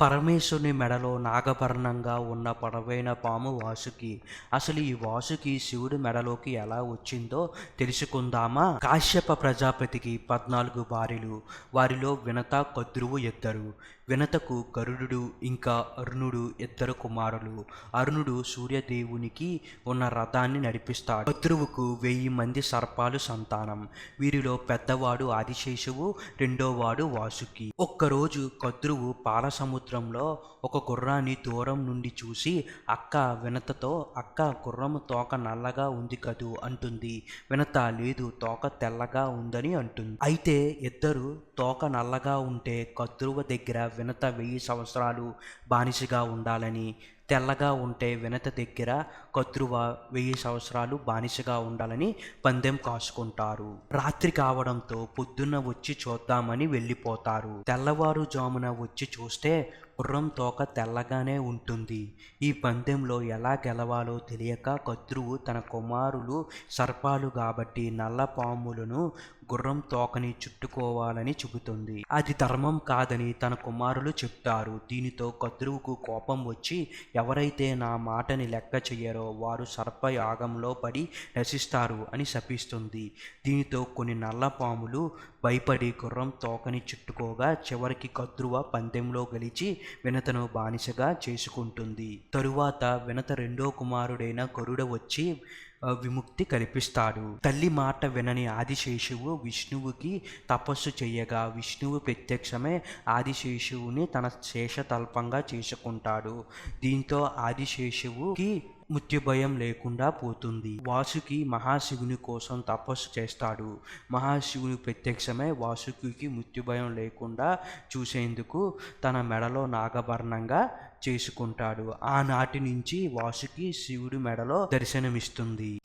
పరమేశ్వరుని మెడలో నాగపర్ణంగా ఉన్న పొడవైన పాము వాసుకి. అసలు ఈ వాసుకి శివుడి మెడలోకి ఎలా వచ్చిందో తెలుసుకుందామా? కాశ్యప ప్రజాపతికి పద్నాలుగు భార్యలు. వారిలో వినత కద్రువు ఇద్దరు. వినతకు గరుడు ఇంకా అరుణుడు ఇద్దరు కుమారులు. అరుణుడు సూర్యదేవునికి ఉన్న రథాన్ని నడిపిస్తాడు. కద్రువుకు వెయ్యి మంది సర్పాలు సంతానం. వీరిలో పెద్దవాడు ఆదిశేషువు రెండోవాడు వాసుకి. ఒక్కరోజు కద్రువు పాల సముద్రంలో ఒక గుర్రాన్ని దూరం నుండి చూసి అక్క వినతతో అక్క గుర్రము తోక నల్లగా ఉంది కదూ అంటుంది. వినత లేదు తోక తెల్లగా ఉందని అంటుంది. అయితే ఇద్దరు తోక నల్లగా ఉంటే కద్రువ దగ్గర వినత వెయ్యి సంవత్సరాలు బానిసగా ఉండాలని తెల్లగా ఉంటే వినత దగ్గర కతురువా వెయ్యి సంవత్సరాలు బానిసగా ఉండాలని పందెం కాసుకుంటారు. రాత్రి కావడంతో పొద్దున్న వచ్చి చూద్దామని వెళ్ళిపోతారు. తెల్లవారుజామున వచ్చి చూస్తే గుర్రం తోక తెల్లగానే ఉంటుంది. ఈ పందెంలో ఎలా గెలవాలో తెలియక కద్రువు తన కుమారులు సర్పాలు కాబట్టి నల్ల పాములను గుర్రం తోకని చుట్టుకోవాలని చెబుతుంది. అది ధర్మం కాదని తన కుమారులు చెప్తారు. దీనితో కద్రువుకు కోపం వచ్చి ఎవరైతే నా మాటని లెక్క చెయ్యరో వారు సర్ప యాగంలో పడి నశిస్తారు అని శపిస్తుంది. దీనితో కొన్ని నల్ల పాములు భయపడి గుర్రం తోకని చుట్టుకోగా చివరికి కద్రువ పందెంలో గెలిచి వినతను బానిసగా చేసుకుంటుంది. తరువాత వినత రెండో కుమారుడైన గరుడ వచ్చి విముక్తి కల్పిస్తాడు. తల్లి మాట వినని ఆదిశేషువు విష్ణువుకి తపస్సు చేయగా విష్ణువు ప్రత్యక్షమే ఆదిశేషువుని తన శేషతల్పంగా చేసుకుంటాడు. దీంతో ఆదిశేషువుకి మృత్యుభయం లేకుండా పోతుంది. వాసుకి మహాశివుని కోసం తపస్సు చేస్తాడు. మహాశివుని ప్రత్యక్షమై వాసుకి మృత్యుభయం లేకుండా చూసేందుకు తన మెడలో నాగభరణంగా చేసుకుంటాడు. ఆనాటి నుంచి వాసుకి శివుడి మెడలో దర్శనమిస్తుంది.